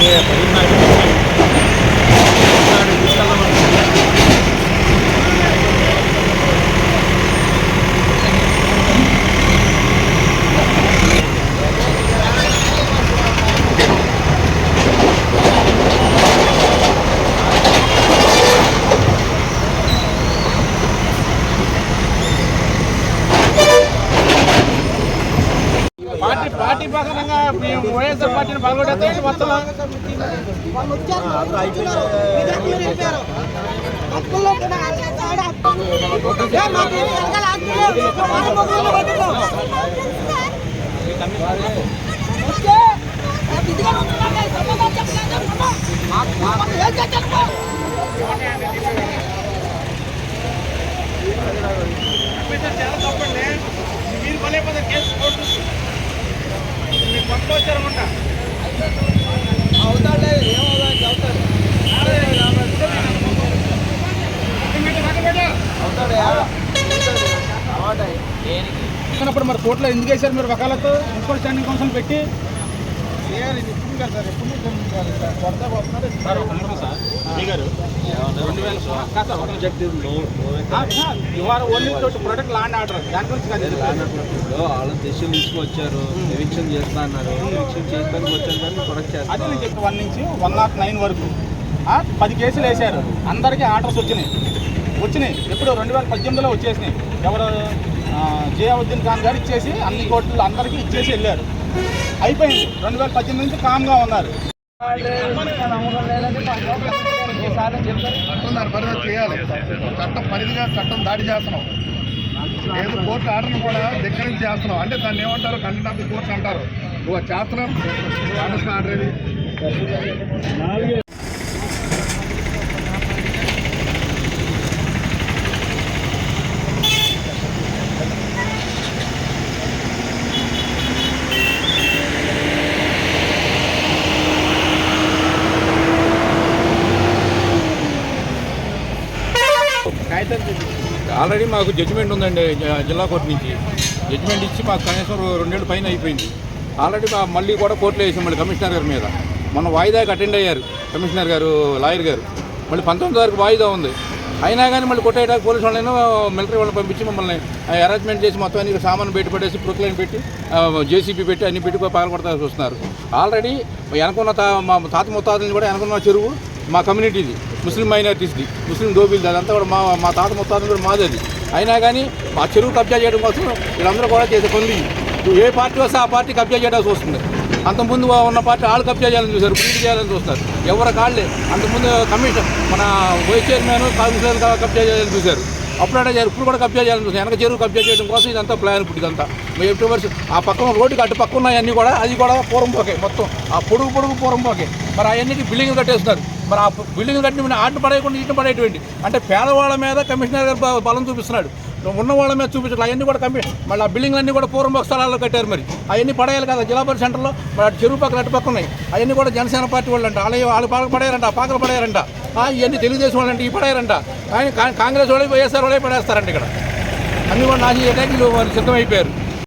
é party ప్రకారంగా మేము వైఎస్ఆర్ పార్టీని పగలగొట్టేస్తే మొత్తం వాళ్ళు మరి కోర్టులో ఎందుకు వేశారు మీరు వకాలతో ఇంకోటి స్టాండింగ్ కౌన్సిల్ పెట్టి? సార్ ఒక నిమిషం సార్. మీ గారు రెండు వేల కాదు సార్, ఒక నిమిషం. You are only to protect land order దాని గురించి. వాళ్ళ దేశం తీసుకొచ్చారు. ఎవిక్షన్ చేస్తా అన్నారు. ఎవిక్షన్ చేయడానికి వచ్చారు కానీ ప్రొడక్ట్ అది చేస్తారు నేను చెప్తా వన్ నుంచి వన్ నాట్ నైన్ వరకు. పది కేసులు వేశారు. అందరికీ ఆర్డర్స్ వచ్చినాయి. వచ్చినాయి. ఎప్పుడు రెండు వేల పద్దెనిమిదిలో వచ్చేసినాయి. ఎవరు? జియావుద్దీన్ ఖాన్ గారు ఇచ్చేసి అన్ని కోట్లు అందరికీ ఇచ్చేసి వెళ్ళారు. అయిపోయింది. రెండు వేల పద్దెనిమిది నుంచి కామ్గా ఉన్నారు. చట్టం పరిధి చేయాలి. చట్టం పరిధిగా చట్టం దాడి చేస్తున్నాం. లేదు కోర్టు ఆర్డర్ను కూడా ధిక్కరించి చేస్తున్నాం. అంటే దాన్ని ఏమంటారు? కంటెంట్ ఆఫ్ ది అంటారు ఓ చేస్తున్నాం కాంగ్రెస్ ఆర్డర్ ఆల్రెడీ మాకు జడ్జిమెంట్ ఉందండి జిల్లా కోర్టు నుంచి. జడ్జిమెంట్ ఇచ్చి మాకు కనీసం రెండేళ్ళు పైన అయిపోయింది. ఆల్రెడీ మా మళ్ళీ కూడా కోర్టులో వేసాం మళ్ళీ కమిషనర్ గారి మీద. మొన్న వాయిదాకి అటెండ్ అయ్యారు కమిషనర్ గారు లాయర్ గారు. మళ్ళీ పంతొమ్మిది వరకు వాయిదా ఉంది. అయినా కానీ మళ్ళీ కొట్టేయడానికి పోలీసు వాళ్ళని మిలిటరీ వాళ్ళని పంపించి మమ్మల్ని అరేంజ్మెంట్ చేసి మొత్తం అన్ని సామాన్ పెట్టి పడేసి ప్రొక్లైన్ పెట్టి జేసీబీ పెట్టి అన్ని పెట్టి పగలగొడతానికి చూస్తున్నారు. ఆల్రెడీ వెనకున్న తా మా తాత ముత్తాతని కూడా వెనకున్న చెరువు మా కమ్యూనిటీది ముస్లిం మైనార్టీస్ది ముస్లిం దోబీలది అదంతా కూడా మా మా తాత ముత్తాతని కూడా మాది అయినా కానీ మా చెరువు కబ్జా చేయడం కోసం వీళ్ళందరూ కూడా చేసే పనులు ఏ పార్టీ వస్తే ఆ పార్టీ కబ్జా చేయడానికి వస్తుంది. అంతకుముందు ఉన్న పార్టీ వాళ్ళు కబ్జా చేయాలని చూశారు. పూర్తి చేయాలని చూస్తారు ఎవరు కాళ్ళే. అంతకుముందు కమిషన్ మన వైస్ చైర్మన్ కౌన్సిలర్ కబ్జా చేయాలని చూశారు. అప్పుడే చేయాలి. ఇప్పుడు కూడా కబ్జా చేయాలని చూసాను వెనక చెరువు కబ్జా చేయడం కోసం ఇదంతా ప్లాన్ ఇప్పుడు ఇదంతా. ఎప్పుడు వర్స్ ఆ పక్కన రోడ్డుకి అటు పక్క ఉన్నాయన్నీ కూడా అది కూడా పూర్వం పోకే మొత్తం. ఆ పొడుగు పొడుగు పూర్వం పోకే. మరి అవన్నీ బిల్డింగ్లు కట్టేస్తున్నారు. మరి ఆ బిల్డింగ్ కట్టిన ఆటను పడేయకుండా ఇటు పడేటువంటి. అంటే పేదవాళ్ళ మీద కమిషనర్ గారు బలం చూపిస్తున్నాడు. ఉన్న వాళ్ళ మీద చూపించాలి అవన్నీ కూడా కమి మళ్ళీ ఆ బిల్డింగ్లు అన్నీ కూడా పూర్వం స్థలాల్లో కట్టారు మరి. అవన్నీ పడేయాలి కదా. జిల్లా పరిషత్ సెంటర్లో మరి అటు చెరువు పక్కన అటు పక్క ఉన్నాయి. అవన్నీ కూడా జనసేన పార్టీ వాళ్ళు అంట వాళ్ళు వాళ్ళు పాకలు పడేయారంట పాకలు పడేయారంట ఆ, ఇవన్నీ తెలుగుదేశం వాళ్ళు అంటే ఈ పడేయారంట కానీ కా- కాంగ్రెస్ వాళ్ళే వైఎస్ఆర్ వాళ్ళే పడేస్తారంట ఇక్కడ. అన్ని కూడా నాశనం చేయడానికి వాళ్ళు సిద్ధమైపోయారు.